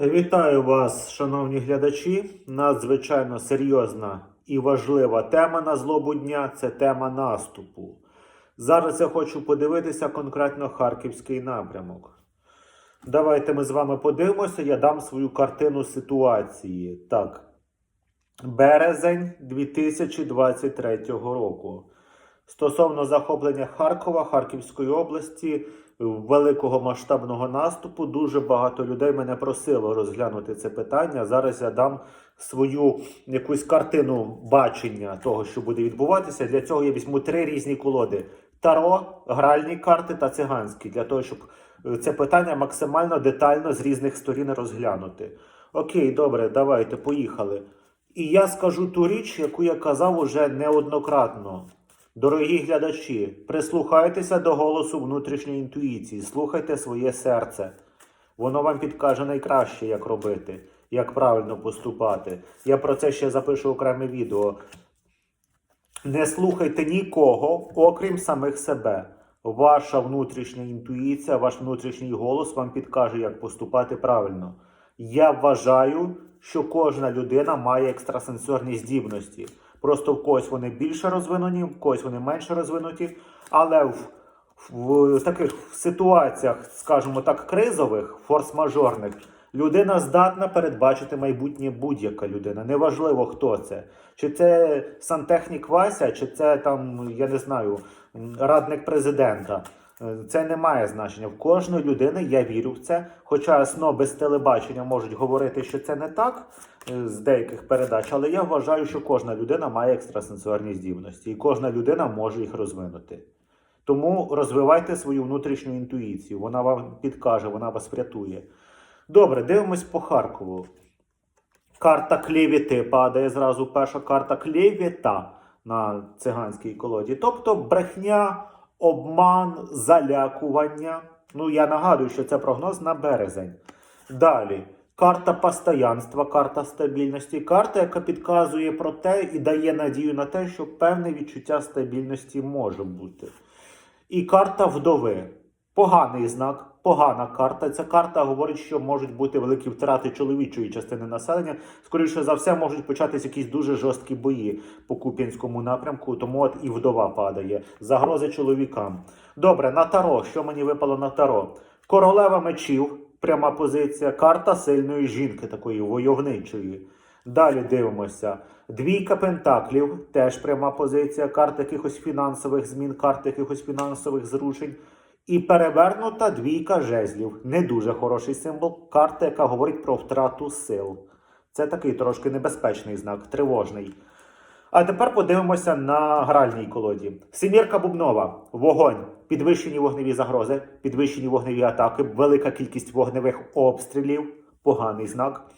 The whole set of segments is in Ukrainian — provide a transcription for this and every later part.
Вітаю вас, шановні глядачі. Надзвичайно серйозна і важлива тема на злобу дня це тема наступу. Зараз я хочу подивитися конкретно харківський напрямок. Давайте ми з вами подивимося, я дам свою картину ситуації. Так. Березень 2023 року. Стосовно захоплення Харкова, Харківської області, великого масштабного наступу, дуже багато людей мене просило розглянути це питання. Зараз я дам свою якусь картину бачення того, що буде відбуватися. Для цього я візьму три різні колоди: таро, гральні карти та циганські, для того, щоб е, це питання максимально детально з різних сторін розглянути. Окей, добре, давайте, поїхали. І я скажу ту річ, яку я казав уже неоднократно. Дорогі глядачі, прислухайтеся до голосу внутрішньої інтуїції, слухайте своє серце. Воно вам підкаже найкраще, як робити, як правильно поступати. Я про це ще запишу окреме відео. Не слухайте нікого, окрім самих себе. Ваша внутрішня інтуїція, ваш внутрішній голос вам підкаже, як поступати правильно. Я вважаю, що кожна людина має екстрасенсорні здібності. Просто в когось вони більше розвинені, в когось вони менше розвинуті. Але в, в таких ситуаціях, скажімо так, кризових, форс-мажорних, людина здатна передбачити майбутнє будь-яка людина. Неважливо, хто це. Чи це сантехнік Вася, чи це там, я не знаю, радник президента. Це не має значення. В кожної людини я вірю в це. Хоча сноби з телебачення можуть говорити, що це не так е, з деяких передач, але я вважаю, що кожна людина має екстрасенсорні здібності, і кожна людина може їх розвинути. Тому розвивайте свою внутрішню інтуїцію. Вона вам підкаже, вона вас врятує. Добре, дивимось по Харкову. Карта клєвіти падає зразу перша карта клєвіта на циганській колоді. Тобто брехня, обман, залякування. Ну, я нагадую, що це прогноз на березень. Далі. Карта постоянства, карта стабільності, карта, яка підказує про те і дає надію на те, що певне відчуття стабільності може бути. І карта вдови. Поганий знак, погана карта. Ця карта говорить, що можуть бути великі втрати чоловічої частини населення. Скоріше за все, можуть початись якісь дуже жорсткі бої по Куп'янському напрямку, тому от і вдова падає. Загрози чоловікам. Добре, на таро. Що мені випало на таро? Королева мечів, пряма позиція, карта сильної жінки, такої войовничої. Далі дивимося. Двійка пентаклів, теж пряма позиція, карта якихось фінансових змін, карта якихось фінансових зрушень. І перевернута двійка жезлів. Не дуже хороший символ. Карта, яка говорить про втрату сил. Це такий трошки небезпечний знак, тривожний. А тепер подивимося на гральній колоді. Семірка Бубнова, вогонь, підвищені вогневі загрози, підвищені вогневі атаки, велика кількість вогневих обстрілів, поганий знак.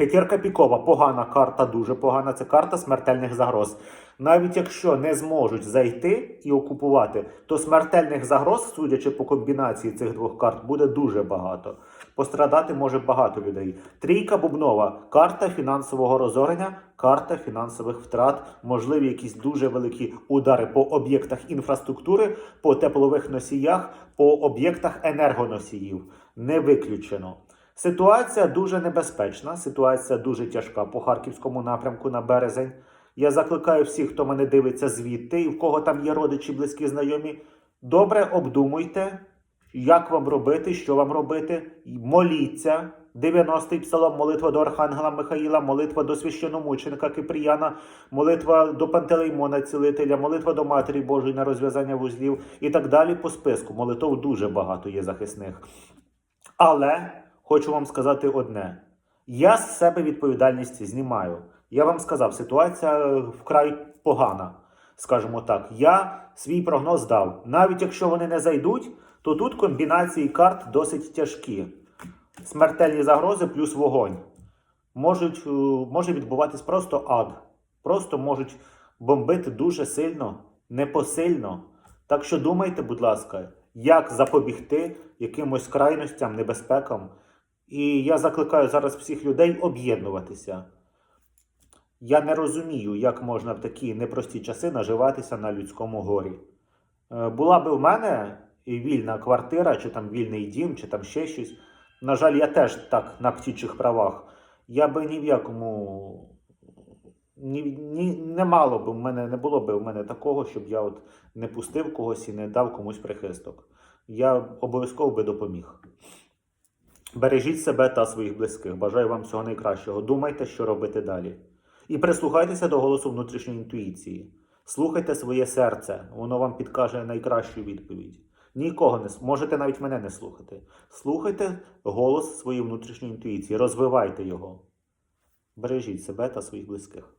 П'ятірка пікова, погана карта, дуже погана. Це карта смертельних загроз. Навіть якщо не зможуть зайти і окупувати, то смертельних загроз, судячи по комбінації цих двох карт, буде дуже багато. Пострадати може багато людей. Трійка бубнова, карта фінансового розорення, карта фінансових втрат, можливі якісь дуже великі удари по об'єктах інфраструктури, по теплових носіях, по об'єктах енергоносіїв. Не виключено. Ситуація дуже небезпечна, ситуація дуже тяжка по харківському напрямку на березень. Я закликаю всіх, хто мене дивиться звідти і в кого там є родичі, близькі, знайомі. Добре обдумуйте, як вам робити, що вам робити. Моліться. 90-й псалом, молитва до Архангела Михаїла, молитва до священомученика Кипріяна, молитва до Пантелеймона Цілителя, молитва до Матері Божої на розв'язання вузлів і так далі по списку. Молитов дуже багато є захисних. Але хочу вам сказати одне: я з себе відповідальність знімаю. Я вам сказав, ситуація е, вкрай погана. Скажімо так, я свій прогноз дав. Навіть якщо вони не зайдуть, то тут комбінації карт досить тяжкі. Смертельні загрози плюс вогонь. Можуть, е, може відбуватись просто ад. Просто можуть бомбити дуже сильно, непосильно. Так що думайте, будь ласка, як запобігти якимось крайностям, небезпекам. І я закликаю зараз всіх людей об'єднуватися. Я не розумію, як можна в такі непрості часи наживатися на людському горі. Е, Була би в мене вільна квартира, чи там вільний дім, чи там ще щось, На жаль, я теж так на птічих правах. Я би ні в якому. Ні, ні, не мало б в мене, не було б в мене такого, щоб я от не пустив когось і не дав комусь прихисток. Я обов'язково би допоміг. Бережіть себе та своїх близьких. Бажаю вам всього найкращого. Думайте, що робити далі. І прислухайтеся до голосу внутрішньої інтуїції. Слухайте своє серце, воно вам підкаже найкращу відповідь. Нікого не можете навіть мене не слухати. Слухайте голос своєї внутрішньої інтуїції, розвивайте його. Бережіть себе та своїх близьких.